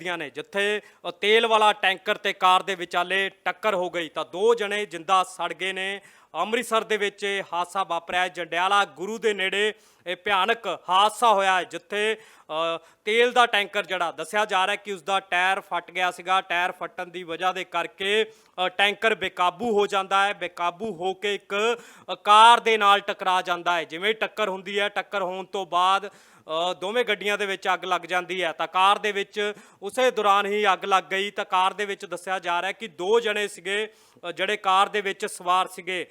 ਦੀਆਂ ਨੇ। ਜਿੱਥੇ ਤੇਲ ਵਾਲਾ ਟੈਂਕਰ ਤੇ ਕਾਰ ਦੇ ਵਿਚਾਲੇ ਟੱਕਰ ਹੋ ਗਈ, ਤਾਂ ਦੋ ਜਣੇ ਜਿੰਦਾ ਸੜ ਗਏ ਨੇ। ਅੰਮ੍ਰਿਤਸਰ ਦੇ ਵਿੱਚ ਇਹ ਹਾਦਸਾ ਵਾਪਰਿਆ। ਜੰਡਿਆਲਾ ਗੁਰੂ ਦੇ ਨੇੜੇ ਇਹ ਭਿਆਨਕ ਹਾਦਸਾ ਹੋਇਆ ਹੈ, ਜਿੱਥੇ ਤੇਲ ਦਾ ਟੈਂਕਰ ਜਿਹੜਾ ਦੱਸਿਆ ਜਾ ਰਿਹਾ ਕਿ ਉਸ ਦਾ ਟਾਇਰ ਫਟ ਗਿਆ ਸੀਗਾ। ਟਾਇਰ ਫਟਣ ਦੀ ਵਜ੍ਹਾ ਦੇ ਕਰਕੇ ਟੈਂਕਰ ਬੇਕਾਬੂ ਹੋ ਜਾਂਦਾ ਹੈ। ਬੇਕਾਬੂ ਹੋ ਕੇ ਇੱਕ ਕਾਰ ਦੇ ਨਾਲ ਟਕਰਾ ਜਾਂਦਾ ਹੈ। ਜਿਵੇਂ ਟੱਕਰ ਹੁੰਦੀ ਹੈ, ਟੱਕਰ ਹੋਣ ਤੋਂ ਬਾਅਦ ਦੋਵੇਂ ਗੱਡੀਆਂ ਦੇ ਵਿੱਚ ਅੱਗ ਲੱਗ ਜਾਂਦੀ ਹੈ। ਤਾਂ ਕਾਰ ਦੇ ਵਿੱਚ ਉਸੇ ਦੌਰਾਨ ਹੀ ਅੱਗ ਲੱਗ ਗਈ। ਤਾਂ ਕਾਰ ਦੇ ਵਿੱਚ ਦੱਸਿਆ ਜਾ ਰਿਹਾ ਕਿ ਦੋ ਜਣੇ ਸੀਗੇ ਜਿਹੜੇ ਕਾਰ ਦੇ ਵਿੱਚ ਸਵਾਰ ਸੀਗੇ।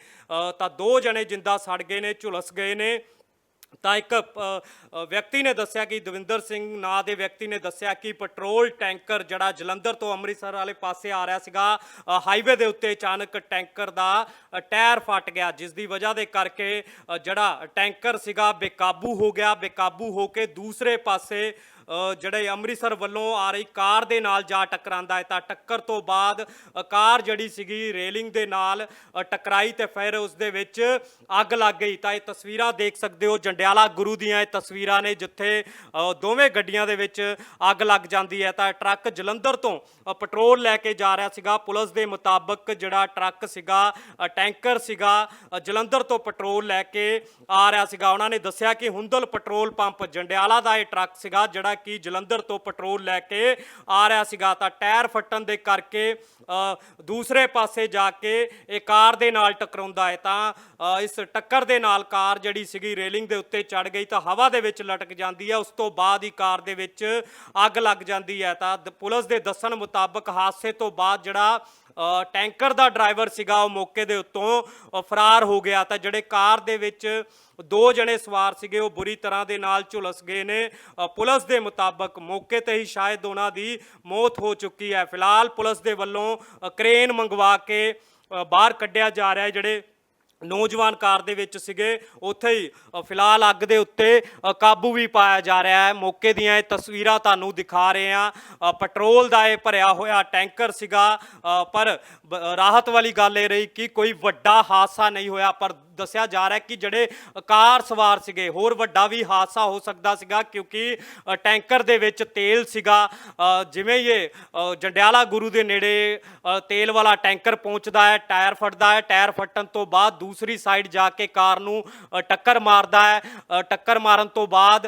ਤਾਂ ਦੋ ਜਣੇ ਜਿੰਦਾ ਸੜ ਗਏ ਨੇ, ਝੁਲਸ ਗਏ ਨੇ। ਤਾਂ ਇੱਕ ਵਿਅਕਤੀ ਨੇ ਦੱਸਿਆ ਕਿ ਦਵਿੰਦਰ ਸਿੰਘ ਨਾਂ ਦੇ ਵਿਅਕਤੀ ਨੇ ਦੱਸਿਆ ਕਿ ਪੈਟਰੋਲ ਟੈਂਕਰ ਜਿਹੜਾ ਜਲੰਧਰ ਤੋਂ ਅੰਮ੍ਰਿਤਸਰ ਵਾਲੇ ਪਾਸੇ ਆ ਰਿਹਾ ਸੀਗਾ ਹਾਈਵੇ ਦੇ ਉੱਤੇ ਅਚਾਨਕ ਟੈਂਕਰ ਦਾ ਟਾਇਰ ਫਟ ਗਿਆ, ਜਿਸ ਦੀ ਵਜ੍ਹਾ ਦੇ ਕਰਕੇ ਜਿਹੜਾ ਟੈਂਕਰ ਸੀਗਾ ਬੇਕਾਬੂ ਹੋ ਗਿਆ, ਬੇਕਾਬੂ ਹੋ ਕੇ ਦੂਸਰੇ ਪਾਸੇ ਜਿਹੜੇ ਅੰਮ੍ਰਿਤਸਰ ਵੱਲੋਂ ਆ ਰਹੀ ਕਾਰ ਦੇ ਨਾਲ ਜਾ ਟਕਰਾਂਦਾ ਹੈ, ਤਾਂ ਟੱਕਰ ਤੋਂ ਬਾਅਦ ਕਾਰ ਜਿਹੜੀ ਸੀਗੀ ਰੇਲਿੰਗ ਦੇ ਨਾਲ ਟਕਰਾਈ ਤੇ ਫਿਰ ਉਸ ਦੇ ਵਿੱਚ ਅੱਗ ਲੱਗ ਗਈ। ਤਾਂ ਇਹ ਤਸਵੀਰਾਂ ਦੇਖ ਸਕਦੇ ਹੋ, ਜੰਡਿਆਲਾ ਗੁਰੂ ਦੀਆਂ ਇਹ ਤਸਵੀਰਾਂ ਨੇ, ਜਿੱਥੇ ਦੋਵੇਂ ਗੱਡੀਆਂ ਦੇ ਵਿੱਚ ਅੱਗ ਲੱਗ ਜਾਂਦੀ ਹੈ। ਤਾਂ ਟਰੱਕ ਜਲੰਧਰ ਤੋਂ ਪੈਟਰੋਲ ਲੈ ਕੇ ਜਾ ਰਿਹਾ ਸੀਗਾ। ਪੁਲਿਸ ਦੇ ਮੁਤਾਬਕ ਜਿਹੜਾ ਟਰੱਕ ਸੀਗਾ ਟੈਂਕਰ ਸੀਗਾ ਜਲੰਧਰ ਤੋਂ ਪੈਟਰੋਲ ਲੈ ਕੇ ਆ ਰਿਹਾ ਸੀਗਾ। ਉਹਨਾਂ ਨੇ ਦੱਸਿਆ ਕਿ ਹੁੰਦਲ ਪੈਟਰੋਲ ਪੰਪ ਜੰਡਿਆਲਾ ਦਾ ਇਹ ਟਰੱਕ ਸੀਗਾ, ਜਿਹੜਾ ਕਿ ਜਲੰਧਰ ਤੋਂ ਪੈਟਰੋਲ ਲੈ ਕੇ ਆ ਰਿਹਾ ਸੀਗਾ, ਤਾਂ ਟਾਇਰ ਫਟਣ ਦੇ ਕਰਕੇ ਦੂਸਰੇ ਪਾਸੇ ਜਾ ਕੇ ਇਹ ਕਾਰ ਦੇ ਨਾਲ ਟਕਰਾਉਂਦਾ ਹੈ। ਤਾਂ ਇਸ ਟੱਕਰ ਦੇ ਨਾਲ ਕਾਰ ਜਿਹੜੀ ਸੀਗੀ ਰੇਲਿੰਗ ਦੇ ਉੱਤੇ ਚੜ ਗਈ, ਤਾਂ ਹਵਾ ਦੇ ਵਿੱਚ ਲਟਕ ਜਾਂਦੀ ਹੈ। ਉਸ ਤੋਂ ਬਾਅਦ ਹੀ ਕਾਰ ਦੇ ਵਿੱਚ ਅੱਗ ਲੱਗ ਜਾਂਦੀ ਹੈ। ਤਾਂ ਦ- ਪੁਲਿਸ ਦੇ ਦੱਸਣ ਮੁਤਾਬਕ ਹਾਦਸੇ ਤੋਂ ਬਾਅਦ ਜਿਹੜਾ ਟੈਂਕਰ ਦਾ ਡਰਾਈਵਰ ਸੀਗਾ, ਉਹ ਮੌਕੇ ਦੇ ਉੱਤੋਂ ਫਰਾਰ ਹੋ ਗਿਆ ਤਾਂ ਜਿਹੜੇ ਕਾਰ ਦੇ ਵਿੱਚ ਦੋ ਜਣੇ ਸਵਾਰ ਸੀਗੇ, ਉਹ ਬੁਰੀ ਤਰ੍ਹਾਂ ਦੇ ਨਾਲ ਝੁਲਸ ਗਏ ਨੇ। ਪੁਲਿਸ ਦੇ ਮੁਤਾਬਕ ਮੌਕੇ ਤੇ ਹੀ ਸ਼ਾਇਦ ਉਹਨਾਂ ਦੀ ਮੌਤ ਹੋ ਚੁੱਕੀ ਹੈ। ਫਿਲਹਾਲ ਪੁਲਿਸ ਦੇ ਵੱਲੋਂ ਕਰੇਨ ਮੰਗਵਾ ਕੇ ਬਾਹਰ ਕੱਢਿਆ ਜਾ ਰਿਹਾ ਹੈ, ਜਿਹੜੇ ਨੌਜਵਾਨ ਕਾਰ ਦੇ ਵਿੱਚ ਸੀਗੇ। ਉੱਥੇ ਹੀ ਫਿਲਹਾਲ ਅੱਗ ਦੇ ਉੱਤੇ ਕਾਬੂ ਵੀ ਪਾਇਆ ਜਾ ਰਿਹਾ ਹੈ। ਮੌਕੇ ਦੀਆਂ ਇਹ ਤਸਵੀਰਾਂ ਤੁਹਾਨੂੰ ਦਿਖਾ ਰਹੇ ਹਾਂ। ਪੈਟਰੋਲ ਦਾ ਇਹ ਭਰਿਆ ਹੋਇਆ ਟੈਂਕਰ ਸੀਗਾ। ਪਰ ਰਾਹਤ ਵਾਲੀ ਗੱਲ ਇਹ ਰਹੀ ਕਿ ਕੋਈ ਵੱਡਾ ਹਾਦਸਾ ਨਹੀਂ ਹੋਇਆ, ਪਰ ਦੱਸਿਆ ਜਾ ਰਿਹਾ ਕਿ ਜਿਹੜੇ ਕਾਰ ਸਵਾਰ ਸੀਗੇ ਹੋਰ ਵੱਡਾ ਵੀ ਹਾਦਸਾ ਹੋ ਸਕਦਾ ਸੀਗਾ ਕਿਉਂਕਿ ਟੈਂਕਰ ਦੇ ਵਿੱਚ ਤੇਲ ਸੀਗਾ। ਜਿਵੇਂ ਇਹ ਅ, ਜੰਡਿਆਲਾ ਗੁਰੂ ਦੇ ਨੇੜੇ ਤੇਲ ਵਾਲਾ ਟੈਂਕਰ ਪਹੁੰਚਦਾ ਹੈ ਟਾਇਰ ਫਟਦਾ ਹੈ ਟਾਇਰ ਫਟਣ ਤੋਂ ਬਾਅਦ ਦੂਸਰੀ ਸਾਈਡ ਜਾ ਕੇ ਕਾਰ ਨੂੰ ਟੱਕਰ ਮਾਰਦਾ ਹੈ। ਟੱਕਰ ਮਾਰਨ ਤੋਂ ਬਾਅਦ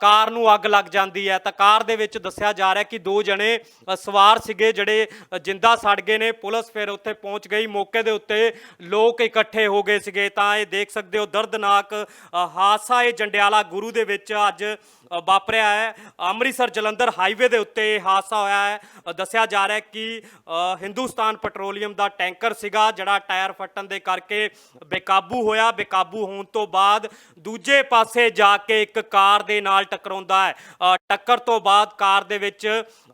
ਕਾਰ ਨੂੰ ਅੱਗ ਲੱਗ ਜਾਂਦੀ ਹੈ। ਤਾਂ ਕਾਰ ਦੇ ਵਿੱਚ ਦੱਸਿਆ ਜਾ ਰਿਹਾ ਕਿ ਦੋ ਜਣੇ ਸਵਾਰ ਸੀਗੇ ਜਿਹੜੇ ਜਿੰਦਾ ਸੜ ਗਏ ਨੇ। ਪੁਲਿਸ ਫਿਰ ਉੱਥੇ ਪਹੁੰਚ ਗਈ। ਮੌਕੇ ਦੇ ਉੱਤੇ ਲੋਕ ਇਕੱਠੇ ਹੋ ਗਏ ਸੀਗੇ। ਤਾਂ ਇਹ ਦੇਖ ਸਕਦੇ ਹੋ ਦਰਦਨਾਕ ਹਾਦਸਾ ਇਹ ਜੰਡਿਆਲਾ ਗੁਰੂ ਦੇ ਵਿੱਚ ਅੱਜ ਵਾਪਰਿਆ ਹੈ। ਅੰਮ੍ਰਿਤਸਰ ਜਲੰਧਰ ਹਾਈਵੇ ਦੇ ਉੱਤੇ ਇਹ ਹਾਦਸਾ ਹੋਇਆ ਹੈ। ਦੱਸਿਆ ਜਾ ਰਿਹਾ ਹੈ ਕਿ ਹਿੰਦੁਸਤਾਨ ਪੈਟਰੋਲੀਅਮ ਦਾ ਟੈਂਕਰ ਸੀਗਾ, ਜਿਹੜਾ ਟਾਇਰ ਫਟਣ ਦੇ ਕਰਕੇ ਬੇਕਾਬੂ ਹੋਇਆ। ਬੇਕਾਬੂ ਹੋਣ ਤੋਂ ਬਾਅਦ ਦੂਜੇ ਪਾਸੇ ਜਾ ਕੇ ਇੱਕ ਕਾਰ ਦੇ ਨਾਲ ਟਕਰਾਉਂਦਾ ਹੈ। ਟੱਕਰ ਤੋਂ ਬਾਅਦ ਕਾਰ ਦੇ ਵਿੱਚ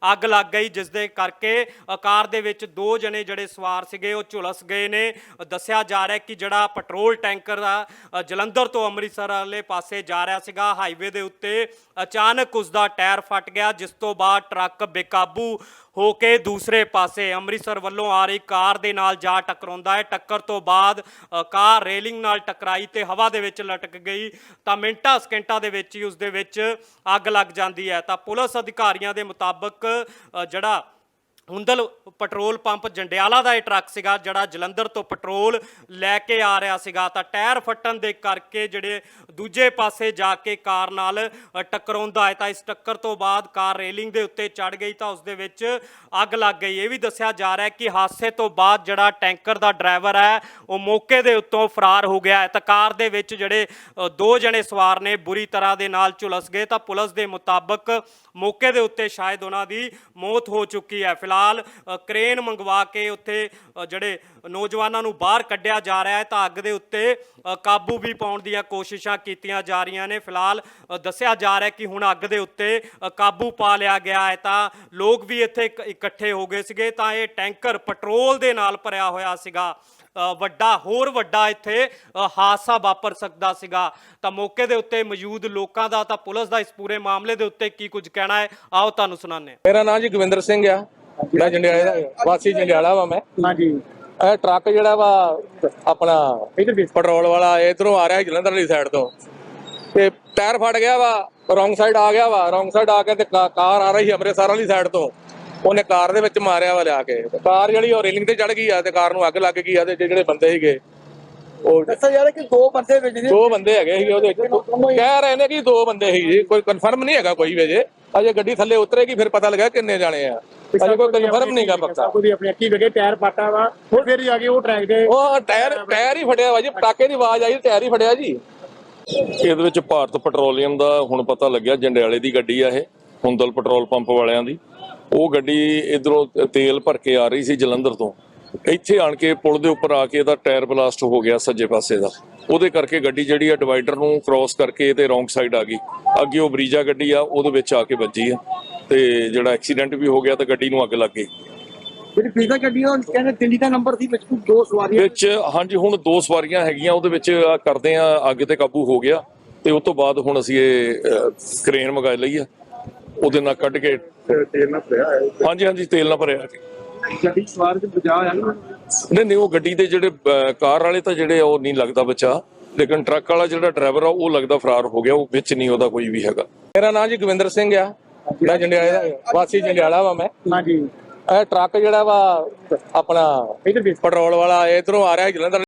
ਅੱਗ ਲੱਗ ਗਈ, ਜਿਸ ਦੇ ਕਰਕੇ ਕਾਰ ਦੇ ਵਿੱਚ ਦੋ ਜਣੇ ਜਿਹੜੇ ਸਵਾਰ ਸੀਗੇ, ਉਹ ਝੁਲਸ ਗਏ ਨੇ। ਦੱਸਿਆ ਜਾ ਰਿਹਾ ਕਿ ਜਿਹੜਾ ਪੈਟਰੋਲ ਟੈਂਕਰ ਆ ਜਲੰਧਰ ਤੋਂ ਅੰਮ੍ਰਿਤਸਰ ਵਾਲੇ ਪਾਸੇ ਜਾ ਰਿਹਾ ਸੀਗਾ। ਹਾਈਵੇ ਦੇ ਉੱਤੇ ਅਚਾਨਕ ਉਸ ਦਾ ਟਾਇਰ ਫਟ ਗਿਆ, ਜਿਸ ਤੋਂ ਬਾਅਦ ਟਰੱਕ ਬੇਕਾਬੂ ਹੋ ਕੇ ਦੂਸਰੇ ਪਾਸੇ ਅੰਮ੍ਰਿਤਸਰ ਵੱਲੋਂ ਆ ਰਹੀ ਕਾਰ ਦੇ ਨਾਲ ਜਾ ਟਕਰਾਉਂਦਾ ਹੈ। ਟੱਕਰ ਤੋਂ ਬਾਅਦ ਕਾਰ ਰੇਲਿੰਗ ਨਾਲ ਟਕਰਾਈ ਤੇ ਹਵਾ ਦੇ ਵਿੱਚ ਲਟਕ ਗਈ ਤਾਂ ਮਿੰਟਾਂ, ਸਕਿੰਟਾਂ ਦੇ ਵਿੱਚ ਹੀ ਉਸ ਦੇ ਵਿੱਚ ਅੱਗ ਲੱਗ ਜਾਂਦੀ ਹੈ। ਤਾਂ ਪੁਲਿਸ ਅਧਿਕਾਰੀਆਂ ਦੇ ਮੁਤਾਬਕ ਜਿਹੜਾ ਹੁੰਦਲ ਪੈਟਰੋਲ ਪੰਪ ਜੰਡਿਆਲਾ ਦਾ ਇਹ ਟਰੱਕ ਸੀਗਾ ਜਿਹੜਾ ਜਲੰਧਰ ਤੋਂ ਪੈਟਰੋਲ ਲੈ ਕੇ ਆ ਰਿਹਾ ਸੀਗਾ। ਤਾਂ ਟਾਇਰ ਫਟਣ ਦੇ ਕਰਕੇ ਜਿਹੜੇ ਦੂਜੇ ਪਾਸੇ ਜਾ ਕੇ ਕਾਰ ਨਾਲ ਅ, ਟਕਰਾਉਂਦਾ ਹੈ। ਤਾਂ ਇਸ ਟੱਕਰ ਤੋਂ ਬਾਅਦ ਕਾਰ ਰੇਲਿੰਗ ਦੇ ਉੱਤੇ ਚੜ ਗਈ ਤਾਂ ਉਸ ਦੇ ਵਿੱਚ ਅੱਗ ਲੱਗ ਗਈ। ਇਹ ਵੀ ਦੱਸਿਆ ਜਾ ਰਿਹਾ ਕਿ ਹਾਦਸੇ ਤੋਂ ਬਾਅਦ ਜਿਹੜਾ ਟੈਂਕਰ ਦਾ ਡਰਾਈਵਰ ਹੈ ਉਹ ਮੌਕੇ ਦੇ ਉੱਤੋਂ ਫਰਾਰ ਹੋ ਗਿਆ ਹੈ। ਤਾਂ ਕਾਰ ਦੇ ਵਿੱਚ ਜਿਹੜੇ ਦੋ ਜਣੇ ਸਵਾਰ ਨੇ ਬੁਰੀ ਤਰ੍ਹਾਂ ਦੇ ਨਾਲ ਝੁਲਸ ਗਏ। ਤਾਂ ਪੁਲਿਸ ਦੇ ਮੁਤਾਬਕ ਮੌਕੇ ਦੇ ਉੱਤੇ ਸ਼ਾਇਦ ਉਹਨਾਂ ਦੀ ਮੌਤ ਹੋ ਚੁੱਕੀ ਹੈ। ਫਿਲਹਾਲ ਅ, ਕ੍ਰੇਨ ਮੰਗਵਾ ਕੇ ਉੱਥੇ ਜਿਹੜੇ ਨੌਜਵਾਨਾਂ ਨੂੰ ਬਾਹਰ ਕੱਢਿਆ ਜਾ ਰਿਹਾ ਹੈ ਤਾਂ ਅੱਗ ਦੇ ਉੱਤੇ ਕਾਬੂ ਵੀ ਪਾਉਣ ਦੀਆਂ ਕੋਸ਼ਿਸ਼ਾਂ ਕੀਤੀਆਂ ਜਾ ਰਹੀਆਂ ਨੇ। ਫਿਲਹਾਲ ਦੱਸਿਆ ਜਾ ਰਿਹਾ ਕਿ ਹੁਣ ਅੱਗ ਦੇ ਉੱਤੇ ਕਾਬੂ ਪਾ ਲਿਆ ਗਿਆ ਹੈ ਤਾਂ ਲੋਕ ਵੀ ਇੱਥੇ ਇਕੱਠੇ ਹੋ ਗਏ ਸੀਗੇ ਤਾਂ ਇਹ ਟੈਂਕਰ ਪੈਟਰੋਲ ਦੇ ਨਾਲ ਭਰਿਆ ਹੋਇਆ ਸੀਗਾ। ਵੱਡਾ ਹੋਰ ਵੱਡਾ ਇੱਥੇ ਹਾਦਸਾ ਵਾਪਰ ਸਕਦਾ ਸੀਗਾ। ਤਾਂ ਮੌਕੇ ਦੇ ਉੱਤੇ ਮੌਜੂਦ ਲੋਕਾਂ ਦਾ ਤਾਂ ਪੁਲਿਸ ਦਾ ਇਸ ਪੂਰੇ ਮਾਮਲੇ ਦੇ ਉੱਤੇ ਕੀ ਕੁਝ ਕਹਿਣਾ ਹੈ ਆਓ ਤੁਹਾਨੂੰ ਸੁਣਾਉਂਦੇ ਹਾਂ। ਮੇਰਾ ਨਾਮ ਜੀ ਗਵਿੰਦਰ ਸਿੰਘ ਆ। ਮੈਂ ਜੰਡਿਆਲੇ ਦਾ ਵਾਸੀ ਜੰਡਿਆਲਾ ਵਾ ਮੈਂ। ਹਾਂਜੀ। ਇਹ ਟਰੱਕ ਜਿਹੜਾ ਵਾ ਆਪਣਾ ਪੈਟਰੋਲ ਵਾਲਾ ਇਧਰੋਂ ਆ ਰਿਹਾ ਜਲੰਧਰ ਵਾਲੀ ਸਾਈਡ ਤੋਂ। ਤੇ ਟਾਇਰ ਫਟ ਗਿਆ ਵਾ ਰੋਂਗ ਸਾਈਡ ਆ ਗਿਆ ਵਾ ਰੋਂਗ ਸਾਈਡ ਆ ਕੇ ਤੇ ਕਾਰ ਆ ਰਹੀ ਸੀ ਅੰਮ੍ਰਿਤਸਰ ਵਾਲੀ ਸਾਈਡ ਤੋਂ। ਉਹਨੇ ਕਾਰ ਦੇ ਵਿੱਚ ਮਾਰਿਆ ਵਾ ਲਿਆ ਕੇ। ਤੇ ਕਾਰ ਜਿਹੜੀ ਉਹ ਰੇਲਿੰਗ ਤੇ ਚੜ ਗਈ ਆ ਤੇ ਕਾਰ ਨੂੰ ਅੱਗ ਲੱਗ ਗਈ ਆ ਤੇ ਜਿਹੜੇ ਬੰਦੇ ਸੀਗੇ ਉਹ ਦੱਸਿਆ ਜਾ ਰਿਹਾ ਕਿ ਦੋ ਬੰਦੇ ਵਿੱਚ ਨੇ ਦੋ ਬੰਦੇ ਹੈਗੇ ਸੀਗੇ ਉਹਦੇ ਵਿੱਚ। ਕਹਿ ਰਹੇ ਨੇ ਕਿ ਦੋ ਬੰਦੇ ਸੀ। ਜੀ ਕੋਈ ਕਨਫਰਮ ਨਹੀਂ ਹੈਗਾ ਕੋਈ ਵੀ ਅਜੇ। ਅਜੇ ਗੱਡੀ ਥੱਲੇ ਉਤਰੇਗੀ ਫਿਰ ਪਤਾ ਲੱਗਾ ਕਿੰਨੇ ਜਾਣੇ ਆ। ਅਜੇ ਕੋਈ ਕਨਫਰਮ ਨਹੀਂਗਾ ਪੱਕਾ। ਕੋਈ ਆਪਣੀ ਅੱਖੀ ਵੇਖੇ ਟਾਇਰ ਪਾਟਾ ਵਾ ਹੋਰ ਫਿਰ ਹੀ ਆ ਕੇ ਉਹ ਟਰੈਕ ਦੇ ਉਹ ਟਾਇਰ ਟਾਇਰ ਹੀ ਫਟਿਆ ਵਾ ਜੀ ਪਟਾਕੇ ਦੀ ਆਵਾਜ਼ ਆਈ ਟਾਇਰ ਹੀ ਫਟਿਆ ਜੀ। ਇਹਦੇ ਵਿੱਚ ਭਾਰਤ ਪੈਟਰੋਲੀਅਮ ਦਾ ਹੁਣ ਪਤਾ ਲੱਗਿਆ ਜੰਡਿਆਲੇ ਦੀ ਗੱਡੀ ਆ ਇਹ ਹੁੰਦਲ ਪੈਟਰੋਲ ਪੰਪ ਵਾਲਿਆਂ ਦੀ। ਉਹ ਗੱਡੀ ਇਧਰੋਂ ਤੇਲ ਭਰ ਕੇ ਆ ਰਹੀ ਸੀ ਜਲੰਧਰ ਤੋਂ। ਇੱਥੇ ਆਣ ਕੇ ਪੁਲ ਦੇ ਉੱਪਰ ਆ ਕੇ ਇਹਦਾ ਟਾਇਰ ਬਲਾਸਟ ਹੋ ਗਿਆ ਸੱਜੇ ਪਾਸੇ ਦਾ। ਉਹਦੇ ਕਰਕੇ ਗੱਡੀ ਜਿਹੜੀ ਆ ਡਿਵਾਈਡਰ ਨੂੰ ਕ੍ਰਾਸ ਕਰਕੇ ਤੇ ਰੋਂਗ ਸਾਈਡ ਆ ਗਈ। ਅੱਗੇ ਉਹ ਬਰੀਜਾ ਗੱਡੀ ਆ ਉਹਦੇ ਵਿੱਚ ਆ ਕੇ ਵੱਜੀ ਆ। ਤੇ ਜਿਹੜਾ ਐਕਸੀਡੈਂਟ ਵੀ ਹੋ ਗਿਆ ਤੇ ਗੱਡੀ ਨੂੰ ਅੱਗ ਲੱਗ ਗਈ। ਜਿਹੜੀ ਪੀਜ਼ਾ ਗੱਡੀ ਉਹ ਕਹਿੰਦੇ ਦਿੱਲੀ ਦਾ ਨੰਬਰ ਸੀ ਵਿੱਚ ਕੋਈ ਦੋ ਸਵਾਰੀਆਂ ਵਿੱਚ ਹਾਂਜੀ ਹੁਣ ਦੋ ਸਵਾਰੀਆਂ ਹੈਗੀਆਂ ਉਹਦੇ ਵਿੱਚ ਆ ਕਰਦੇ ਆ ਅੱਗ ਤੇ ਕਾਬੂ ਹੋ ਗਿਆ। ਤੇ ਉਸ ਤੋਂ ਬਾਅਦ ਹੁਣ ਅਸੀਂ ਇਹ ਅਹ, ਕ੍ਰੇਨ ਮੰਗਾ ਲਈ ਆ। ਉਹਦੇ ਨਾਲ ਕੱਢ ਕੇ ਤੇਲ ਨਾਲ ਭਰਿਆ ਹਾਂਜੀ ਹਾਂਜੀ ਤੇਲ ਨਾਲ ਭਰਿਆ ਜੀ ਗੱਡੀ ਸਵਾਰ ਤੇ ਬਚਾ ਆ ਨਹੀਂ ਨਹੀਂ ਉਹ ਗੱਡੀ ਦੇ ਜਿਹੜੇ ਅਹ, ਕਾਰ ਵਾਲੇ ਤਾਂ ਜਿਹੜੇ ਆ ਉਹ ਨਹੀਂ ਲੱਗਦਾ ਬਚਾ। ਲੇਕਿਨ ਟਰੱਕ ਵਾਲਾ ਜਿਹੜਾ ਡਰਾਈਵਰ ਆ ਉਹ ਲੱਗਦਾ ਫਰਾਰ ਹੋ ਗਿਆ ਉਹ ਵਿੱਚ ਨਹੀਂ ਉਹਦਾ ਕੋਈ ਵੀ ਹੈਗਾ। ਮੇਰਾ ਨਾਮ ਜੀ ਗਵਿੰਦਰ ਸਿੰਘ ਆ। ਮੈਂ ਜੰਡਿਆਲੇ ਦਾ ਵਾਸੀ ਜੰਡਿਆਲਾ ਵਾ ਮੈਂ। ਹਾਂਜੀ। ਇਹ ਟਰੱਕ ਜਿਹੜਾ ਵਾ ਆਪਣਾ ਇਧਰ ਦੇਖ ਪੈਟਰੋਲ ਵਾਲਾ ਇਧਰੋਂ ਆ ਰਿਹਾ ਜਲੰਧਰ।